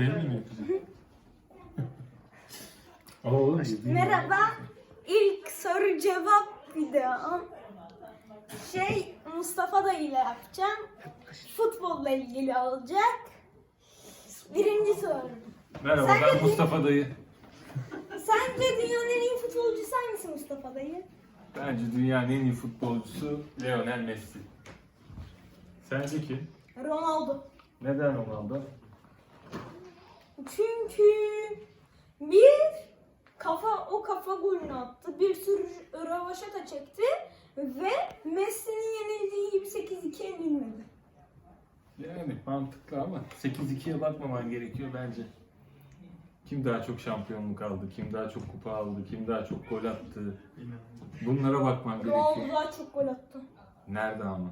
Benim mi oğlum Merhaba. İlk soru cevap videom. Şey Mustafa da ile yapacağım. Futbolla ilgili olacak. Birinci soru. Merhaba Sen ben de- Mustafa dayı. Sence dünyanın en iyi futbolcusu hangisi Mustafa dayı? Bence dünyanın en iyi futbolcusu Lionel Messi. Sence kim? Ronaldo. Neden Ronaldo? Çünkü bir kafa o kafa golünü attı. Bir sürü rövaşata çekti ve Messi'nin yenildiği gibi 8-2 yenilmedi. Yani mantıklı ama 8-2'ye bakmaman gerekiyor bence. Kim daha çok şampiyonluk aldı, kim daha çok kupa aldı, kim daha çok gol attı. Bunlara bakman Ronaldo gerekiyor. daha çok gol attı Nerede ama?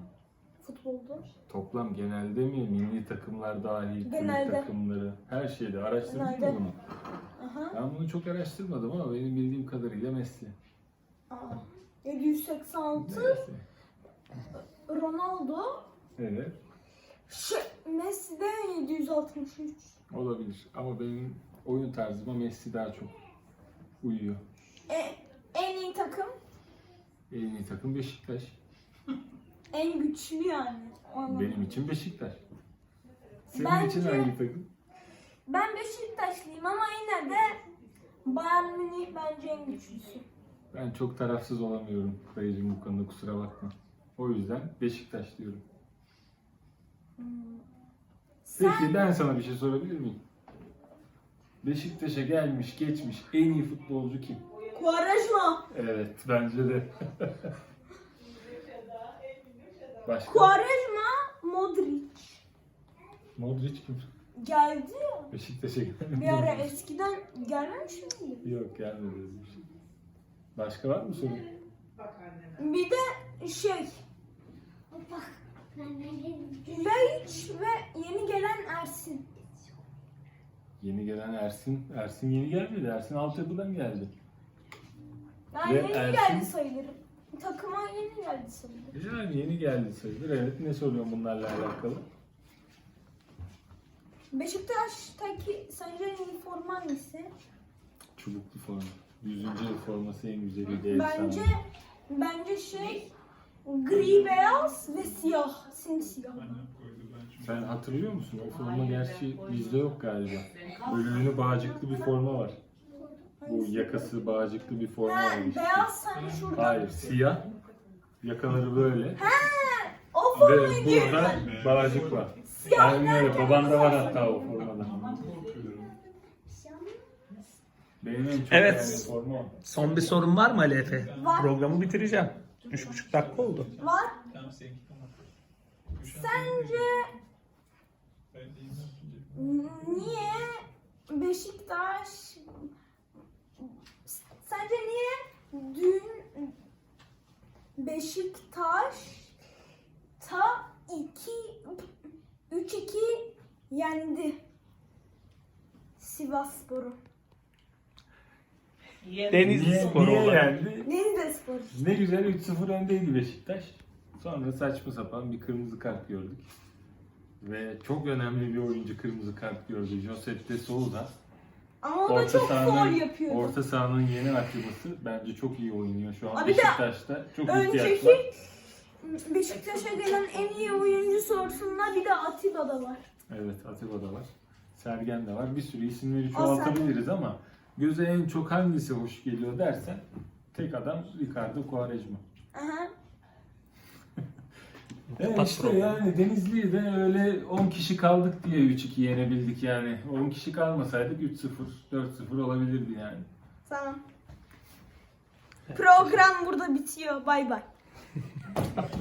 Futbolda. Toplam genelde mi? Milli takımlar dahil, kulüp Genelde. takımları, her şeyde. Araştırdın mı Genelde. bunu? Aha. Ben bunu çok araştırmadım ama benim bildiğim kadarıyla Messi. Aa. 786 Messi. Ronaldo. Evet. Şey, Messi de 763. Olabilir ama benim oyun tarzıma Messi daha çok uyuyor. E, en iyi takım, En iyi takım Beşiktaş. En güçlü yani. O anlamda. Benim için Beşiktaş. Senin Bence- için hangi takım? Ben Beşiktaşlıyım ama yine de Bayern Münih bence en güçlüsü. Ben çok tarafsız olamıyorum dayıcım bu konuda kusura bakma. O yüzden Beşiktaş diyorum. Sen Peki ben sana bir şey sorabilir miyim? Beşiktaş'a gelmiş geçmiş en iyi futbolcu kim? Quaresma. Evet bence de. Başka? Quaresma, Modric. Modric kim? Geldi ya. Beşiktaş'a gelmedi. Bir ara eskiden gelmemiş miydi? Yok gelmedi öyle bir şey. Başka var mı sorun? Bir de şey, Laiç ve yeni gelen Ersin. Yeni gelen Ersin. Ersin yeni gelmedi. Ersin altyapıdan geldi. Yani Ve yeni Ersin- geldi sayılırım. Takıma yeni geldi sayılır. Yani yeni geldi sayılır. Evet ne soruyorsun bunlarla alakalı? Beşiktaş'taki sence en iyi forma hangisi? Çubuklu forma. 100. yıl forması en güzeliydi. Bence efsane. bence şey gri beyaz ve siyah, simsiyah. Sen hatırlıyor musun? O forma gerçi bizde yok galiba. Böyle önü bağcıklı bir forma var. Bu yakası bağcıklı bir forma Ha, var işte. beyaz hani şurada. Hayır siyah. Yakaları böyle. O Ve formayı diyorum burada bağcık var. Siyah Aynen öyle. Babanda var hatta o formada. Benim en çok Evet. forma o. Son bir sorun var mı Ali Efe? Var. Programı bitireceğim. Üç buçuk dakika oldu. Var. Sence niye Beşiktaş sence niye dün Beşiktaş ta 2 3-2 yendi Sivasspor'u. Deniz Niye, sporu niye olarak. yendi? Denizlispor. Ne güzel 3-0 öndeydi Beşiktaş. Sonra saçma sapan bir kırmızı kart gördük. Ve çok önemli bir oyuncu kırmızı kart gördü. Josep de Souza. Ama o da çok foul yapıyordu. orta sahanın yeni açılması bence çok iyi oynuyor şu an Abi de Beşiktaş'ta. Çok ihtiyaç var. Önceki Beşiktaş'a gelen en iyi oyuncu sorusunda bir de Atiba da var. Evet Atiba da var. Sergen de var. Bir sürü isimleri çoğaltabiliriz ama göze en çok hangisi hoş geliyor dersen tek adam Ricardo Quaresma. Aha. Evet Kapat işte yani Denizli'yi de öyle 10 kişi kaldık diye 3-2 yenebildik yani. 10 kişi kalmasaydık 3-0, 4-0 olabilirdi yani. Tamam. Program burada bitiyor. Bay bay.